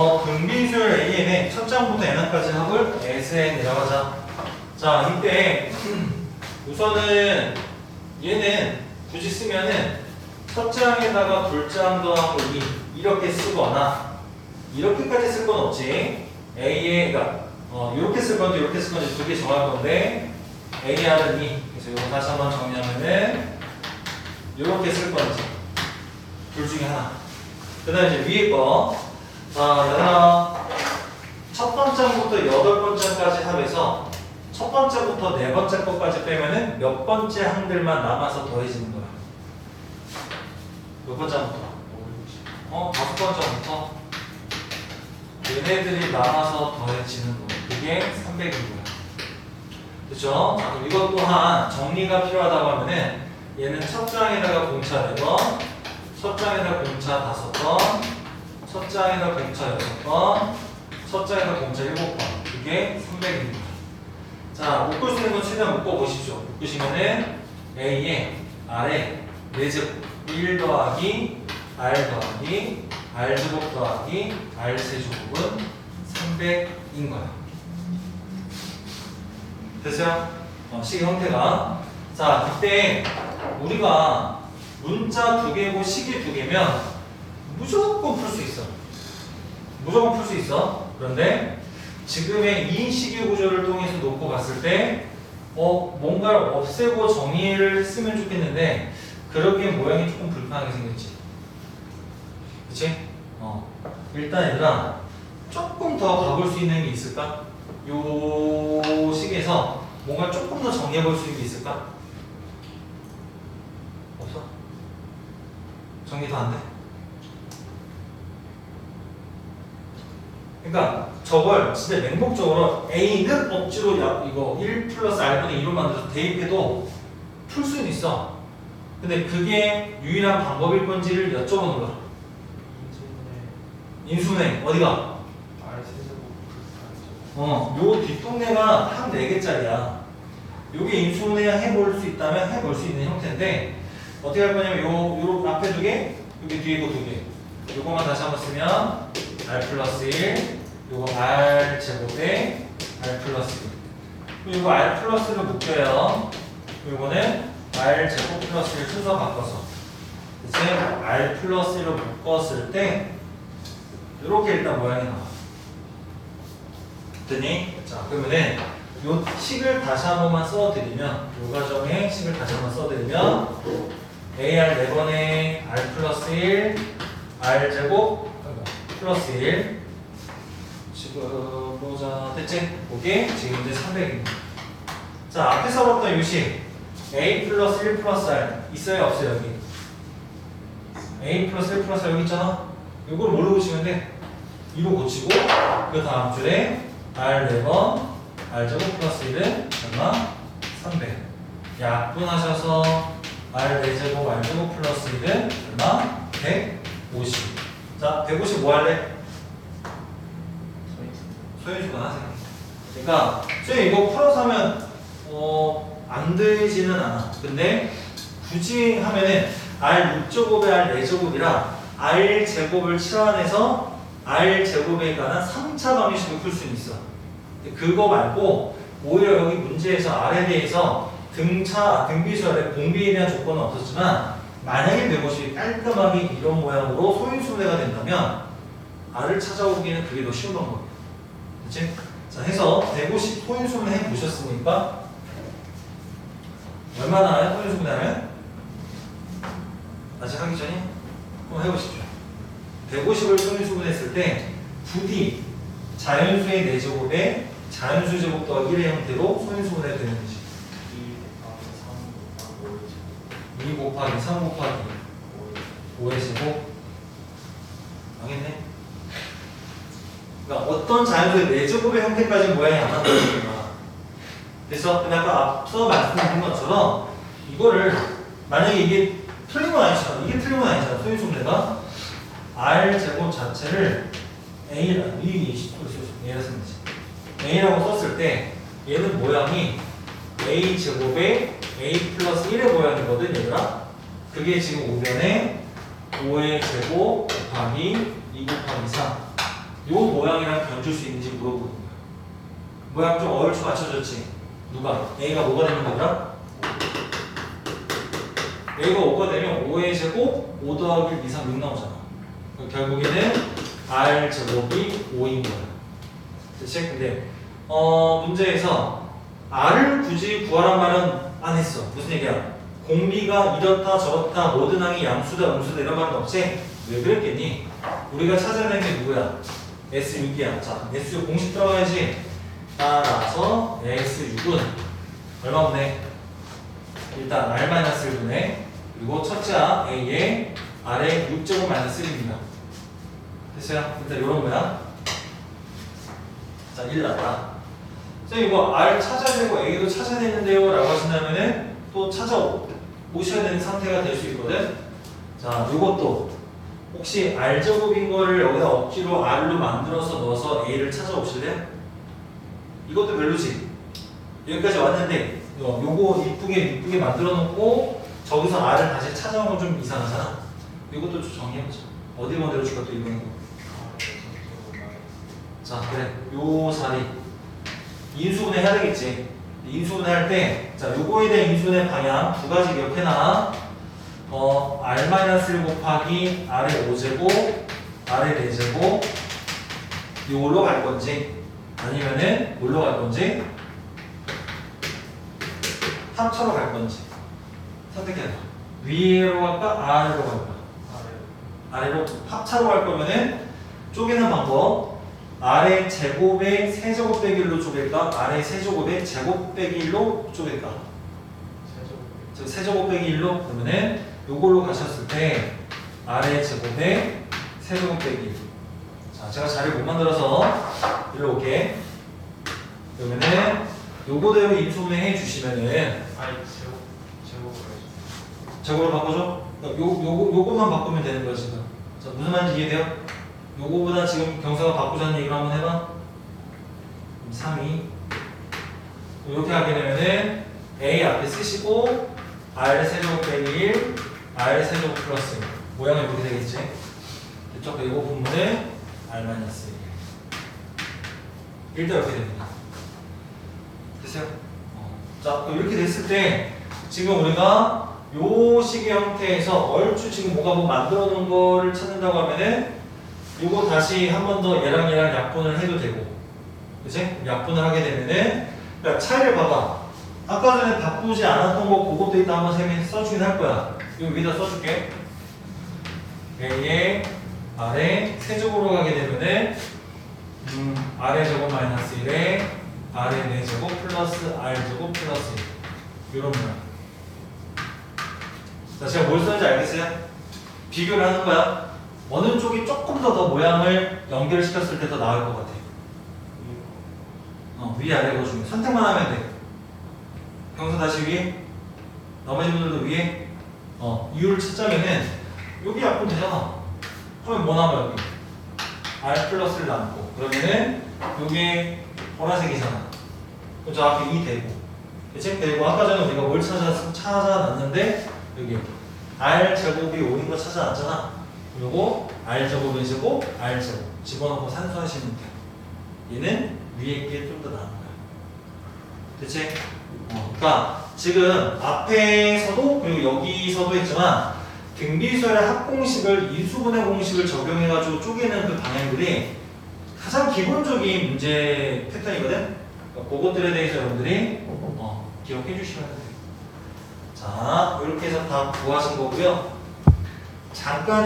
어, 등비술 AN의 첫 장부터 n까지 합을 SN이라고 하자. 자, 이때 우선은 얘는 굳이 쓰면은 첫 장에다가 둘장 더하고 2 이렇게 쓰거나 이렇게까지 쓸 건 없지. A에 그러니까 어, 이렇게 쓸 건지 이렇게 쓸 건지 두 개 정할 건데 AR은 2. 그래서 이거 다시 한번 정리하면은 이렇게 쓸 건지 둘 중에 하나. 그 다음에 이제 위에 거. 자, 얘들아 첫 번째부터 여덟 번째까지 합해서 첫 번째부터 네 번째 것까지 빼면은 몇 번째 항들만 남아서 더해지는 거야. 몇 번째부터? 어, 다섯 번째부터 얘네들이 남아서 더해지는 거. 그게 300인 거야. 그죠? 자, 그럼 이것 또한 정리가 필요하다고 하면은 얘는 첫 장에다가 공차 4번, 첫 장에다가 공차 5번, 첫 장에다 공차 6번, 첫 장에다 공차 7번. 그게 300입니다. 자, 묶을 수 있는 건 최대한 묶어보십시오. 묶으시면은 A에 R에 4제곱 1 더하기 R 더하기 R 제곱 더하기 R 세제곱은 300인 거야. 됐어요? 어, 식 형태가. 자, 이때 우리가 문자 두 개고 식이 두 개면 무조건 풀 수 있어. 무조건 풀 수 있어. 그런데 지금의 이 식의 구조를 통해서 놓고 봤을 때, 어, 뭔가를 없애고 정의를 했으면 좋겠는데, 그러기엔 모양이 조금 불편하게 생겼지. 그치? 어. 일단 얘들아, 조금 더 가볼 수 있는 게 있을까? 요 식에서 뭔가 조금 더 정리해 볼 수 있는 게 있을까? 없어? 정리 더안 돼? 그러니까 저걸 진짜 맹목적으로 A는 억지로 야, 이거 1 플러스 R분의 2로 만들어서 대입해도 풀 수는 있어. 근데 그게 유일한 방법일 건지를 여쭤보는 거야. 인수네 어디가? 어, 요 뒷동네가 한 4개짜리야. 요게 인수분해 해볼 수 있다면 해볼 수 있는 형태인데, 어떻게 할 거냐면, 요, 요 앞에 두 개, 여기 뒤에 거두 개. 요거만 다시 한번 쓰면, r 플러스 1, 요거 r 제곱에 r 플러스 1. 그리고 요거 r 플러스를 묶여요. 요거는 r 제곱 플러스 1 순서 바꿔서. 이제 r 플러스 1로 묶었을 때, 요렇게 일단 모양이 나와. 됐니? 자, 그러면은 요 식을 다시 한 번만 써드리면 요 과정에 식을 다시 한 번 써드리면 AR 4번에 R 플러스 1 R 제곱 플러스 1 지금 보자. 됐지? 그게 지금 이제 300입니다. 자 앞에서 봤던 요식. A 플러스 1 플러스 R 있어요? 없어요? 여기? A 플러스 1 플러스 R 여기 있잖아? 이걸 뭘로 고치면 돼? 2로 고치고 그 다음 줄에 R 4번 R 제곱 플러스 1은 얼마? 300 약분하셔서 R 4제곱 R 제곱 플러스 1은 얼마? 150 자, 150 뭐 할래? 소윤 주관 하세요 그러니까 소윤 이거 풀어서 하면 어, 안 되지는 않아 근데 굳이 하면은 R 6제곱에 R 4제곱이라 R 제곱을 치환해서 R 제곱에 관한 3차 방정식을 풀 수는 있어. 그거 말고 오히려 여기 문제에서 R에 대해서 등차, 등비수열의 공비에 대한 조건은 없었지만 만약에 150이 깔끔하게 이런 모양으로 소인수분해가 된다면 R을 찾아오기에는 그게 더 쉬운 방법이야. 그치? 자, 해서 150 소인수분해 해보셨습니까? 얼마나 나요? 소인수분해하면? 아직 하기 전에? 한번 해보십시오. 150을 소인수분했을 때 부디 자연수의 4제곱에 자연수 제곱 더하기 1의 형태로 소인수분해가 되는 거지. 2 곱하기 3 곱하기 5의 제곱 망했네. 그러니까 어떤 자연수의 4제곱의 형태까지 모양이 안 거야. 그래서 아까 앞서 말씀드린 것처럼 이거를 만약에 이게 틀린 건 아니잖아. 이게 틀린 건 아니잖아. 소인수분해가 r 제곱 자체를 a라 이 얘라 쓰면 되지. a라고 썼을 때 얘는 모양이 a 제곱에 a 플러스 1의 모양이거든 얘들아. 그게 지금 오면에 5의 제곱 곱하기 2 곱하기 3요 모양이랑 견줄 수 있는지 물어보는 거야. 모양 좀 얼추 맞춰졌지? 누가? A가 뭐가 되는 거더라? A가 5가 되면 5의 제곱 5 더하기 2, 3, 6 나오잖아. 결국에는 R 제곱이 5인 거야. 그치? 근데 어, 문제에서 R을 굳이 구하란 말은 안 했어. 무슨 얘기야? 공비가 이렇다 저렇다 모든 항이 양수다 음수다 이런 말은 없지? 왜 그랬겠니? 우리가 찾아낸 게 누구야? S6이야. 자, S6 공식 들어가야지. 따라서 S6은 얼마 보내? 일단 R-1을 보내. 그리고 첫째 항 A에 R에 6제곱 마이너스 1입니다. 됐어요? 일단 이런 거야. 자, 1 났다. 선생님 이거 R 찾아야 되고 A도 찾아야 되는데요 라고 하신다면은 또 찾아오셔야 되는 상태가 될 수 있거든. 자 이것도 혹시 R 제곱인 거를 여기다 억지로 R로 만들어서 넣어서 A를 찾아오실래요? 이것도 별로지? 여기까지 왔는데 요- 요거 이쁘게 이쁘게 만들어 놓고 저기서 R을 다시 찾아오면 좀 이상하잖아. 이것도 좀 정리해보자. 어디 만들어줄까 또 이거는 자 그래. 요 자리 인수분해 해야 되겠지. 인수분해 할 때, 자, 요거에 대한 인수분해 방향 두 가지 기억해놔. 어, R-1 곱하기 R의 5제곱, R의 4제곱, 요걸로 갈 건지, 아니면은 뭘로 갈 건지, 합차로 갈 건지. 선택해봐. 위로 갈까? 아래로 갈까? 아래로 합차로 갈 거면은 쪼개는 방법. 아래 제곱의 세제곱 빼기 1로 쪼갤까? 아래 세제곱의 제곱 빼기 1로 쪼갤까? 즉 세제곱 빼기 1로 그러면은 요걸로 가셨을 때 아래 제곱의 세제곱 빼기 1. 자, 제가 자리 못 만들어서 일로 올게. 그러면은 요거대로 인수분해 해 주시면은 아니 제곱 제곱으로 해줘. 제곱으로 바꿔줘? 요, 요거, 요것만 바꾸면 되는 거야 지금 자 무슨 말인지 이해돼요? 요거보다 지금 경사가 바꾸자는 얘기를 한번 해봐 3이 이렇게 하게 되면은 A 앞에 쓰시고 R 세제곱 빼기 1 R 세제곱 플러스 1 모양이 이렇게 되겠지? 됐죠? 그리고 분모는 R 마이너스 1 일단 이렇게 됩니다 됐어요? 어. 자 이렇게 됐을 때 지금 우리가 요 식의 형태에서 얼추 지금 뭐가 뭐 만들어 놓은 거를 찾는다고 하면은 요거 다시 한 번 더 얘랑 얘랑 약분을 해도 되고 그치? 약분을 하게 되면은 그러니까 차이를 봐봐 아까 전에 바꾸지 않았던 거 그것도 이따 한번 세면 써주긴 할 거야 이거 위에다 써줄게 A에 아래 세제곱으로 가게 되면은 음, 아래 제곱 마이너스 1에 아래 4제곱 플러스 R 제곱 플러스 1 이런 모양 자, 제가 뭘 썼는지 알겠어요? 비교를 하는 거야. 어느 쪽이 조금 더 더 모양을 연결 시켰을 때 더 나을 것 같아. 어, 위 아래 거 중에 선택만 하면 돼. 평소 다시 위에, 나머지 분들도 위에. 어, 이유를 찾자면은 여기 약분 되잖아. 하면 뭐 남아 여기? R 플러스를 남고 그러면은 요게 보라색이잖아. 저 앞에 2 되고. 그치? 그리고 아까 전에 우리가 뭘 찾아, 찾아놨는데 여기 R 제곱이 5인 거 찾아놨잖아. 그리고 R 제곱의 제곱, R 제곱 집어넣고 산수하시면 돼. 얘는 위에 게 좀 더 나은 거야. 대체? 어, 그러니까 지금 앞에서도 그리고 여기서도 했지만 등비수열의 합공식을 인수분해 공식을 적용해가지고 쪼개는 그 방향들이 가장 기본적인 문제 패턴이거든. 그러니까 그것들에 대해서 여러분들이 어, 기억해 주시면 돼요. 자, 이렇게 해서 다 구하신 거고요. 잠깐